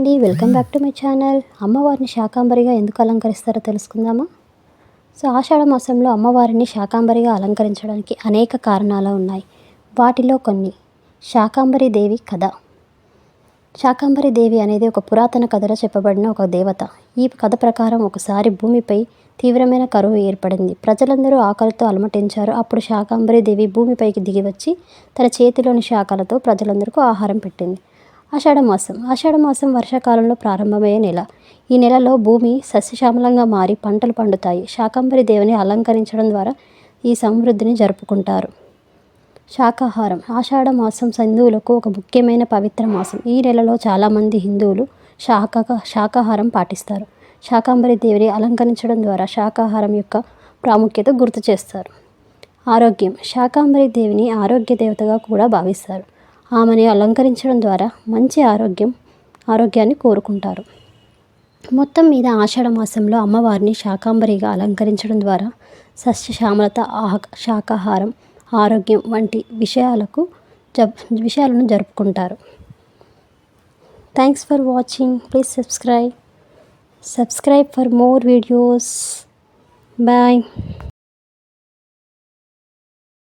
అండి. Welcome back to my channel అమ్మవారిని శాకాంబరిగా ఎందుకు అలంకరిస్తారో తెలుసుకుందామా? సో ఆషాఢ మాసంలో అమ్మవారిని శాకాంబరిగా అలంకరించడానికి అనేక కారణాలు ఉన్నాయి. వాటిలో కొన్ని. శాకాంబరి దేవి కథ. శాకాంబరి దేవి అనేది ఒక పురాతన కథలో చెప్పబడిన ఒక దేవత. ఈ కథ ప్రకారం ఒకసారి భూమిపై తీవ్రమైన కరువు ఏర్పడింది. ప్రజలందరూ ఆకలితో అలమటించారు. అప్పుడు శాకాంబరి దేవి భూమిపైకి దిగి వచ్చి తన చేతిలోని శాఖలతో ప్రజలందరికీ ఆహారం పెట్టింది. ఆషాఢమాసం. ఆషాఢమాసం వర్షాకాలంలో ప్రారంభమయ్యే నెల. ఈ నెలలో భూమి సస్యశ్యామలంగా మారి పంటలు పండుతాయి. శాకంబరి దేవుని అలంకరించడం ద్వారా ఈ సమృద్ధిని జరుపుకుంటారు. శాకాహారం. ఆషాఢ మాసం హిందువులకు ఒక ముఖ్యమైన పవిత్ర మాసం. ఈ నెలలో చాలామంది హిందువులు శాక శాకాహారం పాటిస్తారు. శాకాంబరి దేవిని అలంకరించడం ద్వారా శాకాహారం యొక్క ప్రాముఖ్యత గుర్తు చేస్తారు. ఆరోగ్యం. శాకాంబరి దేవిని ఆరోగ్య దేవతగా కూడా భావిస్తారు. ఆమెని అలంకరించడం ద్వారా మంచి ఆరోగ్యం ఆరోగ్యాన్ని కోరుకుంటారు. మొత్తం మీద ఆషాఢ మాసంలో అమ్మవారిని శాకాంబరిగా అలంకరించడం ద్వారా సస్యశ్యామలత ఆహ శాకాహారం ఆరోగ్యం వంటి విషయాలకు జప్ విషయాలను జరుపుకుంటారు. Thanks for watching please subscribe subscribe for more videos bye